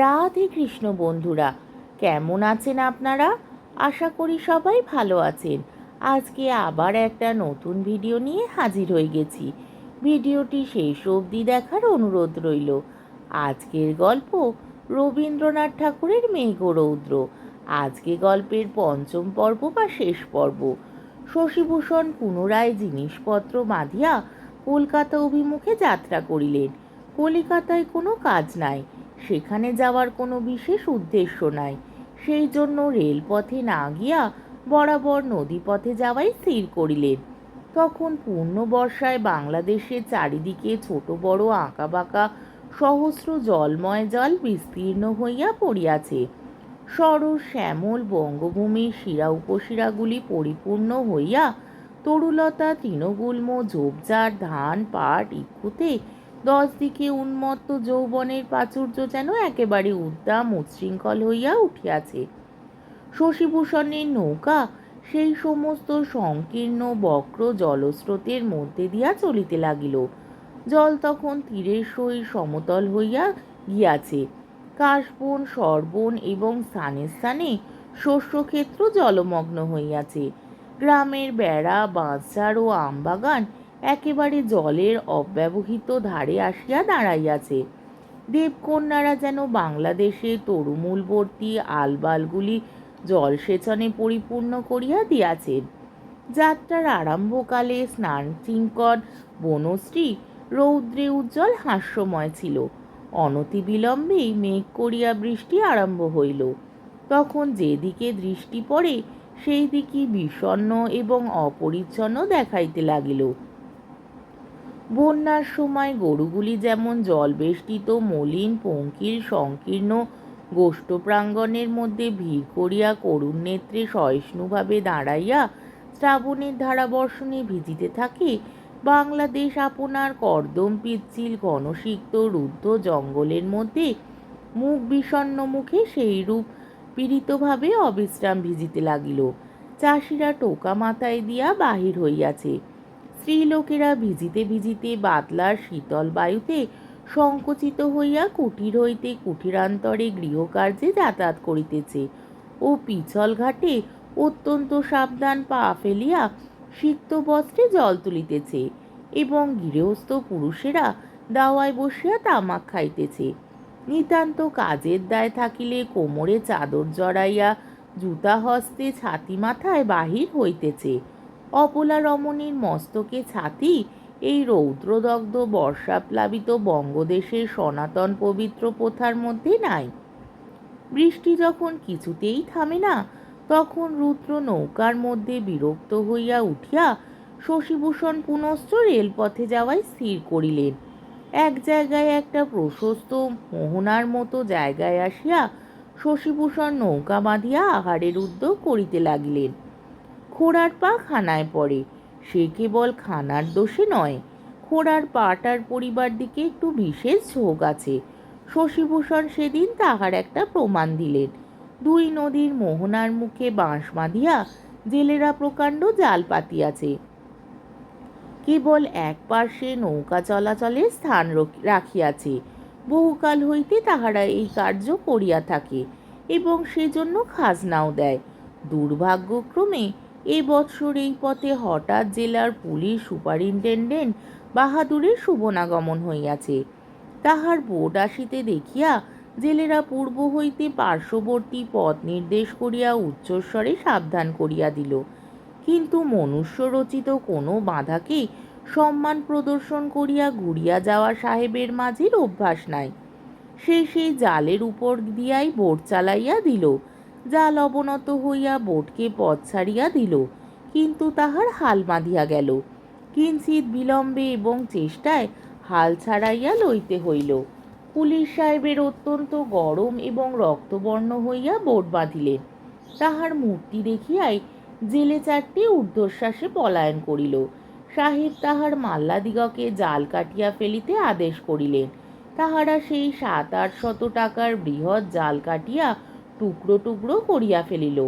রাধে কৃষ্ণ বন্ধুরা, কেমন আছেন আপনারা? আশা করি সবাই ভালো আছেন। আজকে আবার একটা নতুন ভিডিও নিয়ে হাজির হয়ে গেছি। ভিডিওটি শেষ অবধি দেখার অনুরোধ রইল। আজকের গল্প রবীন্দ্রনাথ ঠাকুরের মেঘরৌদ্র আজকে গল্পের পঞ্চম পর্ব বা শেষ পর্ব। শশীভূষণ পুনরায় জিনিসপত্র বাঁধিয়া কলকাতা অভিমুখে যাত্রা করিলেন। কলিকাতায় কোনো কাজ নাই। সেখানে যাওয়ার কোনো বিশেষ উদ্দেশ্য নাই। সেই জন্য রেলপথে না গিয়া বরাবর নদীপথে যাওয়াই স্থির করিলেন। তখন পূর্ণ বর্ষায় বাংলাদেশের চারিদিকে ছোট বড় আঁকাবাঁকা সহস্র জলময় জল বিস্তীর্ণ হইয়া পড়িয়াছে। সরস শ্যামল বঙ্গভূমির শিরা উপশিরাগুলি পরিপূর্ণ হইয়া তরুলতা তৃণগুল্ম ঝোপঝাড় ধান পাট ইক্ষুতে দশ দিকে উন্মত্ত যৌবনের প্রাচুর্য যেন একেবারে উদ্দাম, উচ্ছৃঙ্খল হইয়া উঠিয়াছে। শশীভূষণের নৌকা সেই সমস্ত সংকীর্ণ, বক্র জলস্রোতের মধ্যে দিয়া চলিতে লাগিল। জল তখন তীরের সহিত সমতল হইয়া গিয়াছে। কাশবন, সরবন এবং স্থানে স্থানে শস্যক্ষেত্র জলমগ্ন হইয়াছে। গ্রামের বেড়া, বাঁশঝাড় ও আমবাগান একেবারে জলের অব্যবহৃত ধারে আসিয়া দাঁড়াইয়াছে। দেবকন্যারা যেন বাংলাদেশে তরুমূলবর্তী আলবালগুলি জলসেচনে পরিপূর্ণ করিয়া দিয়াছেন। যাত্রার আরম্ভকালে স্নান চিঙ্কন, বনশ্রী, রৌদ্রে উজ্জ্বল হাস্যময় ছিল। অনতিবিলম্বেই মেঘ করিয়া বৃষ্টি আরম্ভ হইল। তখন যেদিকে দৃষ্টি পড়ে সেই দিকই বিষণ্ন এবং অপরিচ্ছন্ন দেখাইতে লাগিল। বন্যার সময় গরুগুলি যেমন জলবেষ্টিত, মলিন, পঙ্কিল, সংকীর্ণ গোষ্ঠ প্রাঙ্গণের মধ্যে ভিড় করিয়া করুণ নেত্রে সহিষ্ণুভাবে দাঁড়াইয়া শ্রাবণের ধারাবর্ষণে ভিজিতে থাকে, বাংলাদেশ আপনার কর্দম, পিচ্ছিল, ঘনসিক্ত, রুদ্ধ জঙ্গলের মধ্যে মুখ বিষণ্ন মুখে সেইরূপ পীড়িতভাবে অবিশ্রাম ভিজিতে লাগিল। চাষিরা টোকা মাথায় দিয়া বাহির হইয়াছে। স্ত্রীলোকেরা ভিজিতে ভিজিতে বাতলার শীতল বায়ুতে সংকুচিত হইয়া কুটির হইতে কুটিরান্তরে গৃহকার্যে যাতায়াত করিতেছে ও পিছল ঘাটে অত্যন্ত সাবধান পা ফেলিয়া সিক্ত বস্ত্রে জল তুলিতেছে এবং গৃহস্থ পুরুষেরা দাওয়ায় বসিয়া তামাক খাইতেছে। নিতান্ত কাজের দায় থাকিলে কোমরে চাদর জড়াইয়া জুতা হস্তে ছাতি মাথায় বাহির হইতেছে। অপলা রমণীর মস্তকে ছাতি, এই রৌদ্রদগ্ধ বর্ষাপ্লাবিত বঙ্গদেশের সনাতন পবিত্র প্রথার মধ্যে নাই। বৃষ্টি যখন কিছুতেই থামে না, তখন রুদ্র নৌকার মধ্যে বিরক্ত হইয়া উঠিয়া শশীভূষণ পুনশ্চ রেলপথে যাওয়াই স্থির করিলেন। এক জায়গায় একটা প্রশস্ত মোহনার মতো জায়গায় আসিয়া শশীভূষণ নৌকা বাঁধিয়া আহারের উদ্যোগ করিতে লাগিলেন। খোড়ার পা খানায় পড়ে। সে কেবল খানার দোষে নয়, খোড়ার পাটার পরিবার দিকে একটু বিশেষ ঝোঁক আছে। শশীভূষণ সেদিন তাহার একটা প্রমাণ দিলেন। দুই নদীর মোহনার মুখে বাঁশ বাঁধিয়া জেলেরা প্রকাণ্ড জাল পাতিয়াছে। কেবল এক পার্শ্বে নৌকা চলাচলের স্থান রাখিয়াছে। বহুকাল হইতে তাহারা এই কার্য করিয়া থাকে এবং সেজন্য খাজনাও দেয়। দুর্ভাগ্যক্রমে এ বৎসর এই পথে হঠাৎ জেলার পুলিশ সুপারিনটেন্ডেন্ট বাহাদুরের শুভনাগমন হইয়াছে। তাহার বোট আসিতে দেখিয়া জেলেরা পূর্ব হইতে পার্শ্ববর্তী পথ নির্দেশ করিয়া উচ্চস্বরে সাবধান করিয়া দিল। কিন্তু মনুষ্য রচিত কোনো বাধাকে সম্মান প্রদর্শন করিয়া ঘুরিয়া যাওয়া সাহেবের মাঝির অভ্যাস নাই। সে সেই জালের উপর দিয়াই বোট চালাইয়া দিল। জাল অবনত হইয়া বোটকে পথ ছাড়িয়া দিল, কিন্তু তাহার হাল বাঁধিয়া গেল। কিঞ্চিত বিলম্বে এবং চেষ্টায় হাল ছাড়াইয়া লইতে হইল। পুলিশ সাহেবের অত্যন্ত গরম এবং রক্তবর্ণ হইয়া বোট বাঁধিলেন। তাহার মূর্তি দেখিয়াই জেলে চারটি ঊর্ধ্বশ্বাসে পলায়ন করিল। সাহেব তাহার মাল্লাদিগকে জাল কাটিয়া ফেলিতে আদেশ করিলেন। তাহারা সেই সাত আট শত টাকার বৃহৎ জাল কাটিয়া টুকরো টুকরো করিয়া ফেলিল।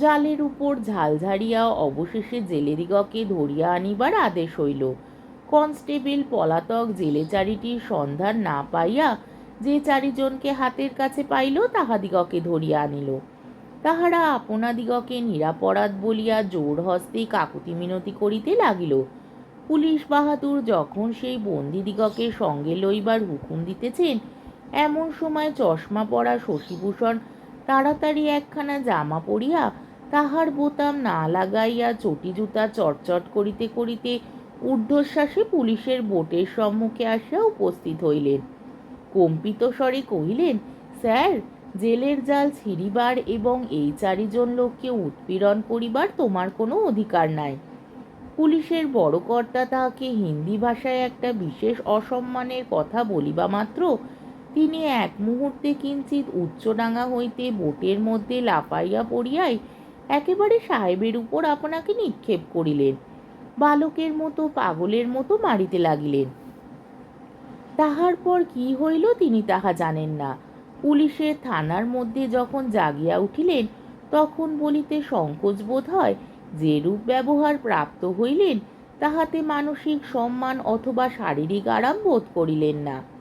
জালের উপর ঝাল ঝাড়িয়া অবশেষে জেলেদিগকে ধরিয়া আনিবার আদেশ হইল। কনস্টেবল পলাতক জেলে চারিটির সন্ধান না পাইয়া যে চারিজনকে হাতের কাছে পাইল, তাহাদিগকে ধরিয়া আনিল। তাহারা আপনাদিগকে নিরাপরাধ বলিয়া জোর হস্তে কাকুতি মিনতি করিতে লাগিল। পুলিশ বাহাদুর যখন সেই বন্দিদিগকে সঙ্গে লইবার হুকুম দিতেছেন, এমন সময় চশমা পরা শশীভূষণ তাড়াতাড়ি একখানা জামা পরিয়া তাহার বোতাম না লাগাইয়া চটি জুতা চটচট করিতে করিতে ঊর্ধ্বশ্বাসে পুলিশের বোটের সম্মুখে আসিয়া উপস্থিত হইলেন। কম্পিত স্বরে কহিলেন, স্যার, জেলের জাল ছিঁড়িবার এবং এই চারিজন লোককে উৎপীড়ন করিবার তোমার কোনো অধিকার নাই। পুলিশের বড় কর্তা তাহাকে হিন্দি ভাষায় একটা বিশেষ অসম্মানের কথা বলিবা মাত্র তিনি এক মুহূর্তে কিঞ্চিত উচ্চডাঙ্গা হইতে বোটের মধ্যে লাফাইয়া পড়িয়াই একেবারে সাহেবের উপর আপনাকে নিক্ষেপ করিলেন। বালকের মতো, পাগলের মতো মারিতে লাগিলেন। তাহার পর কি হইল তিনি তাহা জানেন না। পুলিশের থানার মধ্যে যখন জাগিয়া উঠিলেন, তখন বলিতে সংকোচ বোধ হয় যেরূপ ব্যবহার প্রাপ্ত হইলেন, তাহাতে মানসিক সম্মান অথবা শারীরিক আরাম বোধ করিলেন না।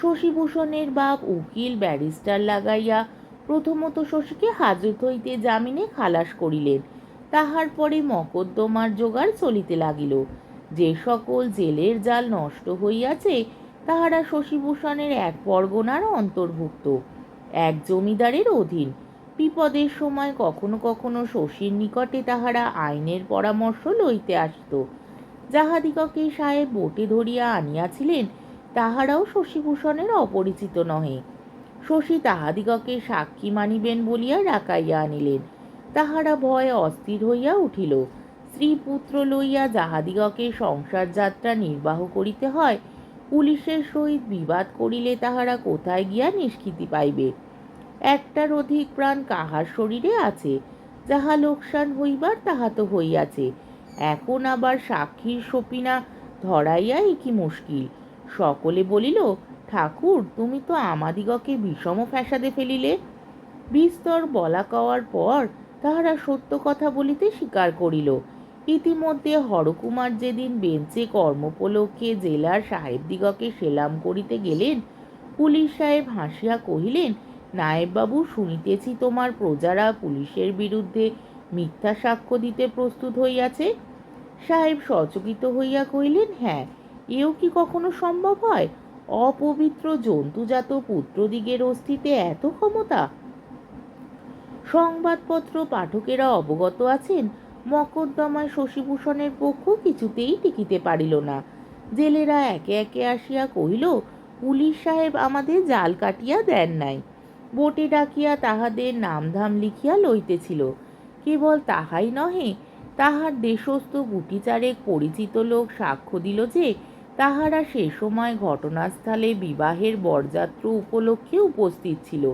শশীভূষণের বাপ উকিল ব্যারিস্টার লাগাইয়া প্রথমত শশীকে হাজত হইতে জামিনে খালাস করিলেন। তাহার পরে মকদ্দমার জোগাড় চলিতে লাগিল। যে সকল জেলের জাল নষ্ট হইয়াছে, তাহারা শশীভূষণের এক পরগনার অন্তর্ভুক্ত, এক জমিদারের অধীন। বিপদের সময় কখনো কখনো শশীর নিকটে তাহারা আইনের পরামর্শ লইতে আসত। যাহাদিগকে সাহেব বোটে ধরিয়া আনিয়াছিলেন তাহারাও শশীভূষণের অপরিচিত নহে। শশী তাহাদিগকে সাক্ষী মানিবেন বলিয়া ডাকাইয়া আনিলেন। তাহারা ভয়ে অস্থির হইয়া উঠিল। স্ত্রী পুত্র লইয়া যাহাদিগকে সংসার যাত্রা নির্বাহ করিতে হয়, পুলিশের সহিত বিবাদ করিলে তাহারা কোথায় গিয়া নিষ্কৃতি পাইবে? একটার অধিক প্রাণ কাহার শরীরে আছে, যাহা লোকসান হইবার তাহা তো হইয়াছে। এখন আবার সাক্ষীর সপিনা ধরাইয়াই কি মুশকিল? সকলে বলিল, ঠাকুর, তুমি তো আমাদিগকে বিষম ফ্যাসাদে ফেলিলে। বিস্তর বলা কওয়ার পর তাহারা সত্য কথা বলিতে স্বীকার করিল। ইতিমধ্যে হরকুমার যেদিন বেঞ্চে কর্মোপলক্ষে জেলার সাহেবদিগকে সেলাম করিতে গেলেন, পুলিশ সাহেব হাসিয়া কহিলেন, নায়েববাবু, শুনিতেছি তোমার প্রজারা পুলিশের বিরুদ্ধে মিথ্যা সাক্ষ্য দিতে প্রস্তুত হইয়াছে? সাহেব সচকিত হইয়া কহিলেন হ্যাঁ এও কি কখনো সম্ভব হয়? অপবিত্র জন্তুজাত পুত্রদিগের অস্তিত্বে এত ক্ষমতা? সংবাদপত্র পাঠকেরা অবগত আছেন, মকদ্দমায় শশীভূষণের পক্ষ কিছুতেই টিকিতে পারিল না। জেলেরা একে একে আসিয়া কহিল, পুলিশ সাহেব আমাদের জাল কাটিয়া দেন নাই। বোটে ডাকিয়া তাহাদের নামধাম লিখিয়া লইতেছিল। কেবল তাহাই নহে, তাহার দেশস্থ গুটিচারেক পরিচিত লোক সাক্ষ্য দিল যে তাহারা সে সময় ঘটনাস্থলে বিবাহের বরযাত্র উপলক্ষে উপস্থিত ছিল।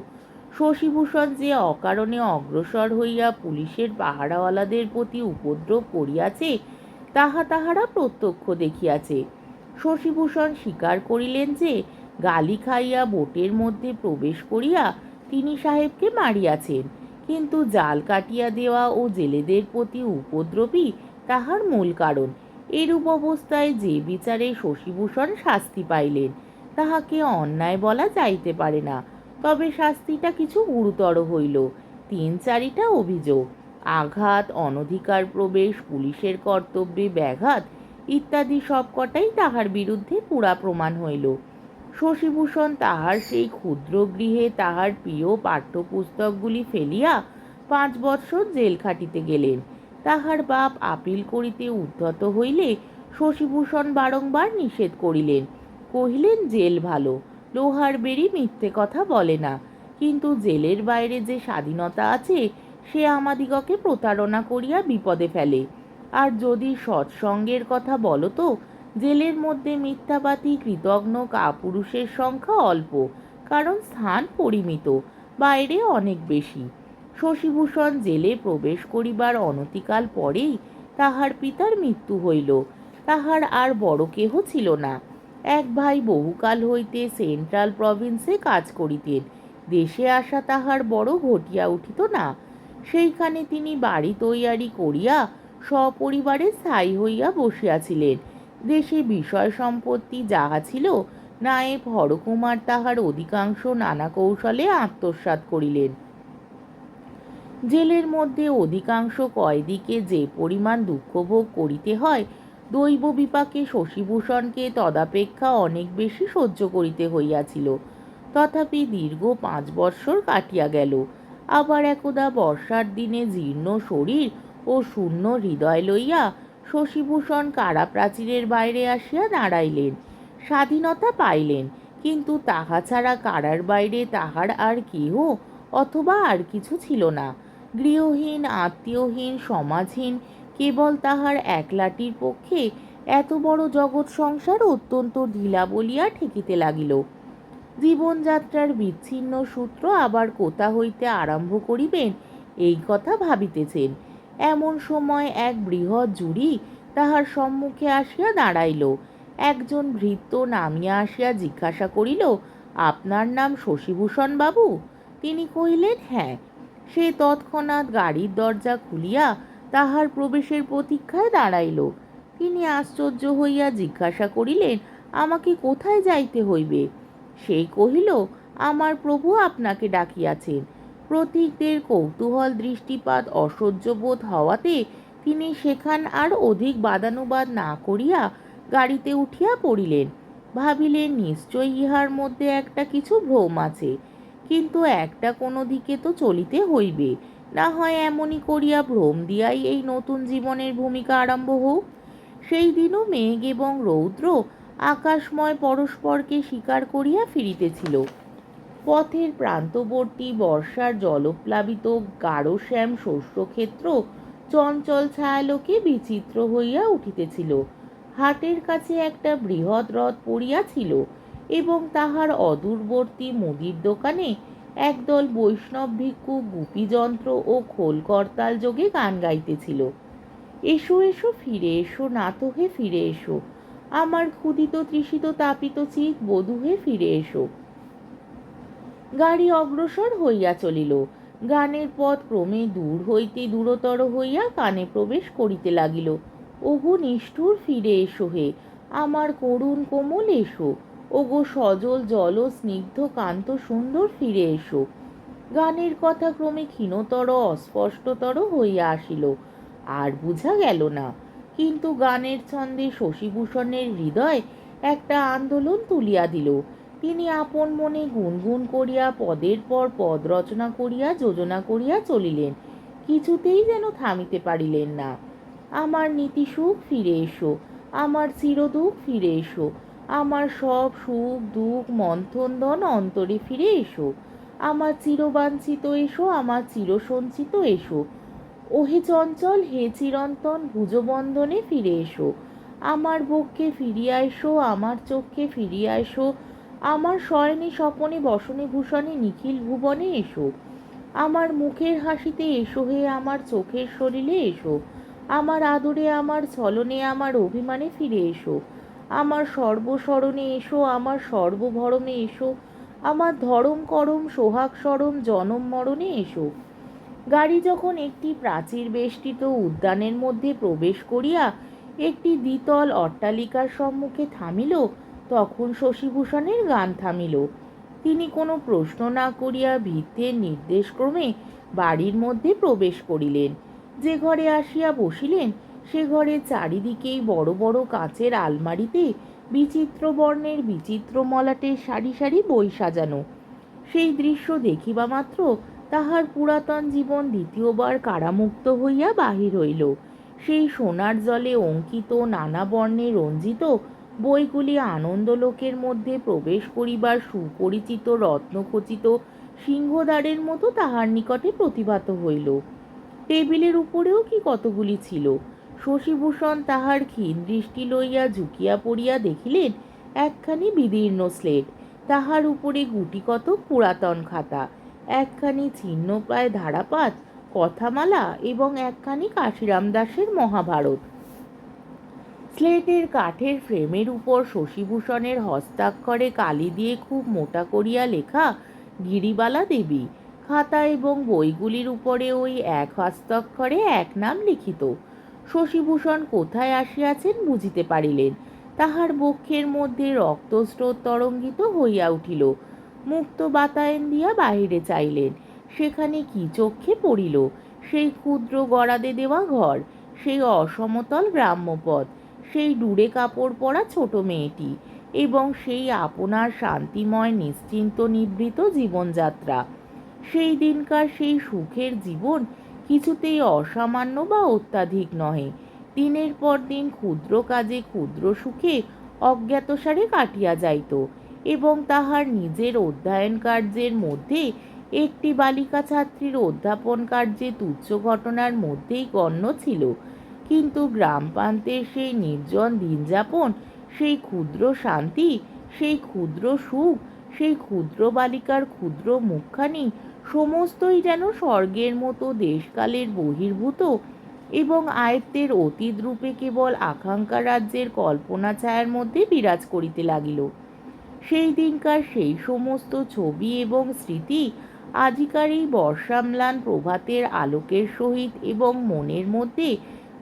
শশীভূষণ যে অকারণে অগ্রসর হইয়া পুলিশের পাহারাওয়ালাদের প্রতি উপদ্রব করিয়াছে, তাহা তাহারা প্রত্যক্ষ দেখিয়াছে। শশীভূষণ স্বীকার করিলেন যে, গালি খাইয়া বোটের মধ্যে প্রবেশ করিয়া তিনি সাহেবকে মারিয়াছেন, কিন্তু জাল কাটিয়া দেওয়া ও জেলেদের প্রতি উপদ্রবই তাহার মূল কারণ। এরূপ অবস্থায় যে বিচারে শশীভূষণ শাস্তি পাইলেন, তাহাকে অন্যায় বলা যাইতে পারে না। তবে শাস্তিটা কিছু গুরুতর হইল। তিন চারিটা অভিযোগ, আঘাত, অনধিকার প্রবেশ, পুলিশের কর্তব্যে ব্যাঘাত ইত্যাদি সবকটাই তাহার বিরুদ্ধে পুরা প্রমাণ হইল। শশীভূষণ তাহার সেই ক্ষুদ্র গৃহে তাহার প্রিয় পাঠ্যপুস্তকগুলি ফেলিয়া পাঁচ বৎসর জেল খাটিতে গেলেন। তাহার বাপ আপিল করিতে উদ্ধত হইলে শশীভূষণ বারংবার নিষেধ করিলেন। কহিলেন, জেল ভালো, লোহার বেরি মিথ্যে কথা বলে না। কিন্তু জেলের বাইরে যে স্বাধীনতা আছে, সে আমাদিগকে প্রতারণা করিয়া বিপদে ফেলে। আর যদি সৎসঙ্গের কথা বলো তো, জেলের মধ্যে মিথ্যাবাদী কৃতজ্ঞ কাপুরুষের সংখ্যা অল্প, কারণ স্থান পরিমিত, বাইরে অনেক বেশি। শশীভূষণ জেলে প্রবেশ করিবার অনতিকাল পরেই তাহার পিতার মৃত্যু হইল। তাহার আর বড় কেহ ছিল না। এক ভাই বহুকাল হইতে সেন্ট্রাল প্রভিন্সে কাজ করিতেন। দেশে আসা তাহার বড় ঘটিয়া উঠিত না। সেইখানে তিনি বাড়ি তৈয়ারি করিয়া সপরিবারে স্থায়ী হইয়া বসিয়াছিলেন। দেশে বিষয় সম্পত্তি যাহা ছিল নায়েব হরকুমার তাহার অধিকাংশ নানা কৌশলে আত্মসাৎ করিলেন। জেলের মধ্যে অধিকাংশ কয়েদিকে যে পরিমাণ দুঃখভোগ করিতে হয়, দৈব বিপাকে শশীভূষণকে তদাপেক্ষা অনেক বেশি সহ্য করিতে হইয়াছিল। তথাপি দীর্ঘ পাঁচ বৎসর কাটিয়া গেল। আবার একদা বর্ষার দিনে জীর্ণ শরীর ও শূন্য হৃদয় লইয়া শশীভূষণ কারা প্রাচীরের বাইরে আসিয়া দাঁড়াইলেন, স্বাধীনতা পাইলেন, কিন্তু তাহা ছাড়া কারার বাইরে তাহার আর কেহ অথবা আর কিছু ছিল না। গৃহহীন, আত্মীয়হীন, সমাজহীন, কেবল তাহার একলাটির পক্ষে এত বড় জগৎ সংসার অত্যন্ত ঢিলা বলিয়া ঠেকিতে লাগিল। জীবনযাত্রার বিচ্ছিন্ন সূত্র আবার কোথা হইতে আরম্ভ করিবেন, এই কথা ভাবিতেছেন। এমন সময় এক বৃহৎ জুড়ি তাহার সম্মুখে আসিয়া দাঁড়াইল। একজন ভৃত্য নামিয়া আসিয়া জিজ্ঞাসা করিল, আপনার নাম শশীভূষণ বাবু তিনি কহিলেন হ্যাঁ সে তৎক্ষণাৎ গাড়ির দরজা খুলিয়া তাহার প্রবেশের প্রতীক্ষায় দাঁড়াইল। তিনি আশ্চর্য হইয়া জিজ্ঞাসা করিলেন, আমাকে কোথায় যাইতে হইবে? সে কহিল, আমার প্রভু আপনাকে ডাকিয়াছেন। প্রতীকদের কৌতূহল, দৃষ্টিপাত অসহ্যবোধ হওয়াতে তিনি সেখান আর অধিক বাদানুবাদ না করিয়া গাড়িতে উঠিয়া পড়িলেন। ভাবিলেন, নিশ্চয় ইহার মধ্যে একটা কিছু ভ্রম আছে। কিন্তু একটা কোনো দিকে তো চলিতে হইবে। না হয় এমনই করিয়া ভ্রম দিয়াই এই নতুন জীবনের ভূমিকা আরম্ভ হোক। সেই দিনও মেঘ এবং রৌদ্র আকাশময় পরস্পরকে স্বীকার করিয়া ফিরিতেছিল। পথের প্রান্তবর্তী বর্ষার জলপ্লাবিত গাঢ়শ্যাম শস্যক্ষেত্র চঞ্চল ছায়ালোকে বিচিত্র হইয়া উঠিতেছিল। হাটের কাছে একটা বৃহৎ রথ পড়িয়াছিল। এবং তাহার অদূরবর্তী মুদির দোকানে একদল বৈষ্ণব ভিক্ষু গুপিযন্ত্র ও খোল করতাল যোগে গান গাইতেছিল। এসো এসো, ফিরে এসো, নাতো হে, ফিরে এসো। আমার ক্ষুদিত তৃষিত, তাপিত চিত বধূহে ফিরে এসো। গাড়ি অগ্রসর হইয়া চলিল। গানের পথ ক্রমে দূর হইতে দূরতর হইয়া কানে প্রবেশ করিতে লাগিল। ওগো নিষ্ঠুর, ফিরে এসো হে। আমার করুণ কোমল এসো। ওগো সজল, জল, স্নিগ্ধ, কান্ত, সুন্দর, ফিরে এসো। গানের কথা ক্রমে ক্ষীণতর, অস্পষ্টতর হইয়া আসিল। আর বুঝা গেল না, কিন্তু গানের ছন্দে শশীভূষণের হৃদয় একটা আন্দোলন তুলিয়া দিল। তিনি আপন মনে গুনগুন করিয়া পদের পর পদ রচনা করিয়া, যোজনা করিয়া চলিলেন। কিছুতেই যেন থামিতে পারিলেন না। আমার নীতি সুখ, ফিরে এসো। আমার চিরদুখ, ফিরে এসো। আমার সব সুখ, দুঃখ মন্থন ধন অন্তরে ফিরে এসো। আমার চিরবাঞ্ছিত এসো, আমার চিরসঞ্চিত এসো। ওহে চঞ্চল, হে চিরন্তন ভুজবন্ধনে ফিরে এসো। আমার বক্ষে ফিরিয়া এসো আমার চোখকে ফিরিয়া এসো আমার শয়নে স্বপনে, বসনে, ভূষণে, নিখিল ভুবনে এসো। আমার মুখের হাসিতে এসো হে, আমার চোখের শরীরে এসো। আমার আদরে, আমার ছলনে, আমার অভিমানে ফিরে এসো। আমার সর্বস্মরণে এসো, আমার সর্বভরণে এসো, আমার ধরম করম সোহাগ সরম জনম মরণে এসো। গাড়ি যখন একটি প্রাচীর বেষ্টিত উদ্যানের মধ্যে প্রবেশ করিয়া একটি দ্বিতল অট্টালিকার সম্মুখে থামিল, তখন শশীভূষণের গান থামিল। তিনি কোনো প্রশ্ন না করিয়া ভিত্তের নির্দেশক্রমে বাড়ির মধ্যে প্রবেশ করিলেন। যে ঘরে আসিয়া বসিলেন সে ঘরে চারিদিকেই বড় বড় কাচের আলমারিতে বিচিত্র বর্ণের বিচিত্র মলাটে সারি সারি বই সাজানো। সেই দৃশ্য দেখিবা মাত্র তাহার পুরাতন জীবন দ্বিতীয়বার কারামুক্ত হইয়া বাহির হইল। সেই সোনার জলে অঙ্কিত নানা বর্ণে রঞ্জিত বইগুলি আনন্দলোকের মধ্যে প্রবেশ করিবার সুপরিচিত রত্নখচিত সিংহদ্বারের মতো তাহার নিকটে প্রতিভাত হইল। টেবিলের উপরেও কি কতগুলি ছিল? শশীভূষণ তাহার ক্ষীণ দৃষ্টি লইয়া ঝুঁকিয়া পড়িয়া দেখিলেন, একখানি বিদীর্ণ স্লেট, তাহার উপরে গুটি কত পুরাতন খাতা, একখানি ছিন্নপ্রায় ধারাপাত, কথামালা এবং একখানি কাশিরাম দাসের মহাভারত। স্লেটের কাঠের ফ্রেমের উপর শশীভূষণের হস্তাক্ষরে কালি দিয়ে খুব মোটা করিয়া লেখা, গিরিবালা দেবী, খাতা এবং বইগুলির উপরে ওই এক হস্তাক্ষরে এক নাম লিখিত। শশীভূষণ কোথায় আসিয়াছেন বুঝিতে পারিলেন। তাহার বক্ষের মধ্যে রক্তস্রোত তরঙ্গিত হইয়া উঠিল। মুক্ত বাতায়ন দিয়া বাহিরে চাইলেন। সেখানে কি চক্ষে পড়িল? সেই ক্ষুদ্র গড়াদে দেওয়া ঘর, সেই অসমতল গ্রাম্যপথ সেই ডুরে কাপড় পরা ছোট মেয়েটি এবং সেই আপনার শান্তিময়, নিশ্চিন্ত, নিবৃত জীবনযাত্রা। সেই দিনকার সেই সুখের জীবন কিছুতেই অসামান্য বা অত্যাধিক নহে। দিনের পর দিন ক্ষুদ্র কাজে ক্ষুদ্র সুখে অজ্ঞাতসারে কাটিয়া যাইত এবং তাহার নিজের অধ্যয়ন কার্যের মধ্যে একটি বালিকা ছাত্রীর অধ্যাপন কার্যে তুচ্ছ ঘটনার মধ্যেই গণ্য ছিল। কিন্তু গ্রাম প্রান্তের সেই নির্জন দিনযাপন, সেই ক্ষুদ্র শান্তি, সেই ক্ষুদ্র সুখ, সেই ক্ষুদ্র বালিকার ক্ষুদ্র মুখখানি সমস্তই যেন স্বর্গের মতো, দেশকালের বহির্ভূত এবং আয়ত্তের অতীত রূপে কেবল আকাঙ্ক্ষা রাজ্যের কল্পনা ছায়ার মধ্যে বিরাজ করিতে লাগিল। সেই দিনকার সেই সমস্ত ছবি এবং স্মৃতি আজিকার এই বর্ষাম্লান প্রভাতের আলোকের সহিত এবং মনের মধ্যে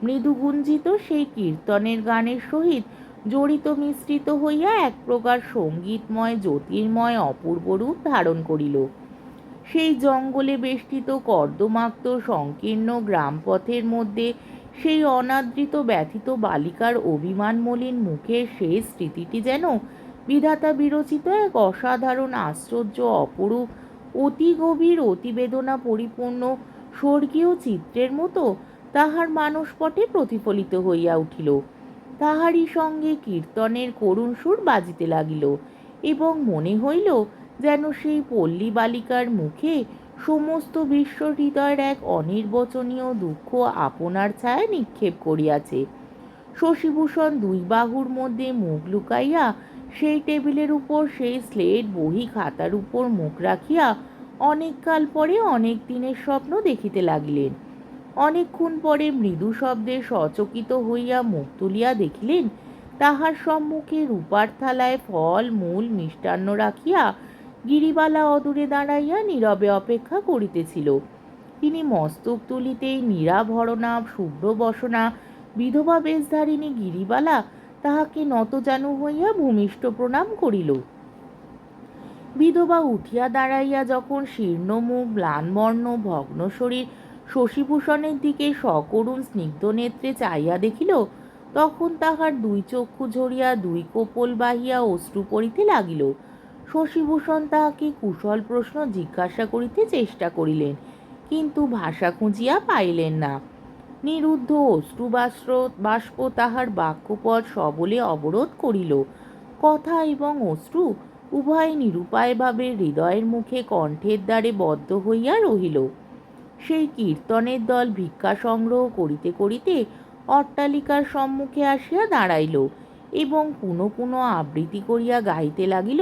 মৃদুগুঞ্জিত সেই কীর্তনের গানের সহিত জড়িত মিশ্রিত হইয়া এক প্রকার সঙ্গীতময়, জ্যোতির্ময়, অপূর্ব রূপ ধারণ করিল। সেই জঙ্গলে বেষ্টিত কর্দমাক্ত সংকীর্ণ গ্রামপথের মধ্যে সেই অনাদৃত ব্যথিত বালিকার অভিমান মলিন মুখের শেষ স্মৃতিটি যেন বিধাতা বিরচিত এক অসাধারণ, আশ্চর্য, অপরূপ, অতি গভীর, অতিবেদনা পরিপূর্ণ স্বর্গীয় চিত্রের মতো তাহার মানসপটে প্রতিফলিত হইয়া উঠিল। তাহারই সঙ্গে কীর্তনের করুণ সুর বাজিতে লাগিল এবং মনে হইল যেন সেই পল্লী বালিকার মুখে সমস্ত বিশ্ব হৃদয়ের এক অনির্বচনীয় দুঃখ আপনার ছায়া নিক্ষেপ করিয়াছে। শশীভূষণ দুই বাহুর মধ্যে মুখ লুকাইয়া সেই টেবিলের উপর সেই স্লেট বহি খাতার উপর মুখ রাখিয়া অনেককাল পরে অনেক দিনের স্বপ্ন দেখিতে লাগিলেন। অনেকক্ষণ পরে মৃদু শব্দে সচকিত হইয়া মুখ তুলিয়া দেখিলেন, তাহার সম্মুখে রূপার থালায় ফল, মূল মিষ্টান্ন রাখিয়া গিরিবালা অদূরে দাঁড়াইয়া নীরবে অপেক্ষা করিতেছিল। তিনি মস্তক তুলিতেই নিরাভরণা শুভ্র বসনা, বিধবা বেশধারিণী গিরিবালা তাহাকে নতজানু হইয়া ভূমিষ্ঠ প্রণাম করিল। বিধবা উঠিয়া দাঁড়াইয়া যখন শীর্ণমুখ ম্লানবর্ণ ভগ্ন শরীর, শশীভূষণের দিকে সকরুণ স্নিগ্ধ নেত্রে চাইয়া দেখিল, তখন তাহার দুই চক্ষু ঝরিয়া দুই কোপল বাহিয়া অশ্রু পড়িতে লাগিল। শশীভূষণ তাহাকে কুশল প্রশ্ন জিজ্ঞাসা করিতে চেষ্টা করিলেন, কিন্তু ভাষা খুঁজিয়া পাইলেন না। নিরুদ্ধ অশ্রু বাষ্প বাষ্প তাহার বাক্যপথ সবলে অবরোধ করিল। কথা এবং অশ্রু উভয় নিরুপায়ভাবে হৃদয়ের মুখে কণ্ঠের দ্বারে বদ্ধ হইয়া রহিল। সেই কীর্তনের দল ভিক্ষা সংগ্রহ করিতে করিতে অট্টালিকার সম্মুখে আসিয়া দাঁড়াইল এবং পুনঃ পুনঃ আবৃত্তি করিয়া গাইতে লাগিল